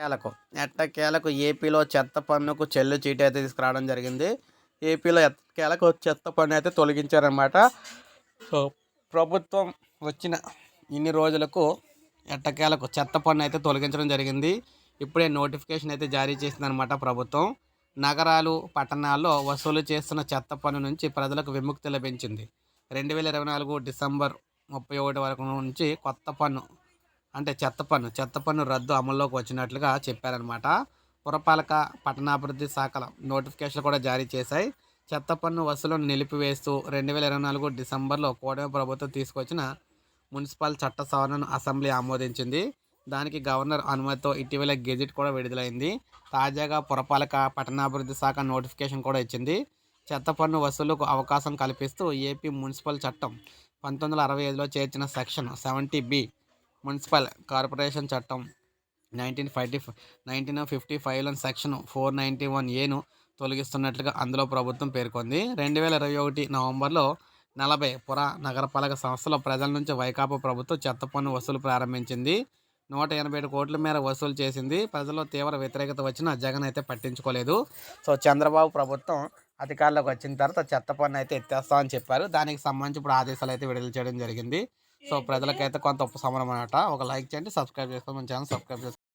కేలకు. ఎట్టకేలకు ఏపీలో చెత్త పన్నుకు చెల్లు చీటీ అయితే తీసుకురావడం జరిగింది. ఏపీలో ఎట్టకేలకు చెత్త పన్ను అయితే తొలగించారనమాట సో ప్రభుత్వం వచ్చిన ఇన్ని రోజులకు ఎట్టకేలకు చెత్త పన్ను అయితే తొలగించడం జరిగింది. ఇప్పుడే నోటిఫికేషన్ అయితే జారీ చేసిందనమాట ప్రభుత్వం. నగరాలు పట్టణాల్లో వసూలు చేస్తున్న చెత్త పన్ను నుంచి ప్రజలకు విముక్తి లభించింది. రెండు వేల ఇరవై నాలుగు డిసెంబర్ ముప్పై ఒకటి వరకు నుంచి కొత్త పన్ను అంటే చెత్త పన్ను చెత్త పన్ను రద్దు అమల్లోకి వచ్చినట్లుగా చెప్పారనమాట పురపాలక పట్టణాభివృద్ధి శాఖల నోటిఫికేషన్ కూడా జారీ చేశాయి. చెత్త పన్ను వసూలను నిలిపివేస్తూ రెండు వేల ఇరవై నాలుగు డిసెంబర్లో కూటమి ప్రభుత్వం తీసుకొచ్చిన మున్సిపల్ చట్ట సవరణను అసెంబ్లీ ఆమోదించింది. దానికి గవర్నర్ అనుమతితో ఇటీవల గెజిట్ కూడా విడుదలైంది. తాజాగా పురపాలక పట్టణాభివృద్ధి శాఖ నోటిఫికేషన్ కూడా ఇచ్చింది. చెత్త పన్ను వసూలుకు అవకాశం కల్పిస్తూ ఏపీ మున్సిపల్ చట్టం పంతొమ్మిది వందల అరవై ఐదులో చేర్చిన section seventy B municipal corporation చట్టం నైన్టీన్ ఫైవ్టీ నైన్టీన్ ఫిఫ్టీ ఫైవ్లోని సెక్షన్ ఫోర్ నైంటీ వన్ ఏను తొలగిస్తున్నట్లుగా అందులో ప్రభుత్వం పేర్కొంది. రెండు వేల ఇరవై ఒకటి నవంబర్లో నలభై పుర నగరపాలక సంస్థలో ప్రజల నుంచి వైకాపా ప్రభుత్వం చెత్త పన్ను వసూలు ప్రారంభించింది. నూట ఎనభై ఏడు కోట్ల మేర వసూలు చేసింది. ప్రజల్లో తీవ్ర వ్యతిరేకత వచ్చినా జగన్ అయితే పట్టించుకోలేదు. సో చంద్రబాబు ప్రభుత్వం అధికారంలోకి వచ్చిన తర్వాత చెత్త పన్ను అయితే ఎత్తేస్తామని చెప్పారు. దానికి సంబంధించి ఇప్పుడు ఆదేశాలు అయితే విడుదల చేయడం జరిగింది. సో ప్రజలకైతే కొంత ఉపశమనం అనమాట ఒక లైక్ చేయండి సబ్స్క్రైబ్ చేసుకోండి మన ఛానల్ సబ్స్క్రైబ్ చేసుకోండి.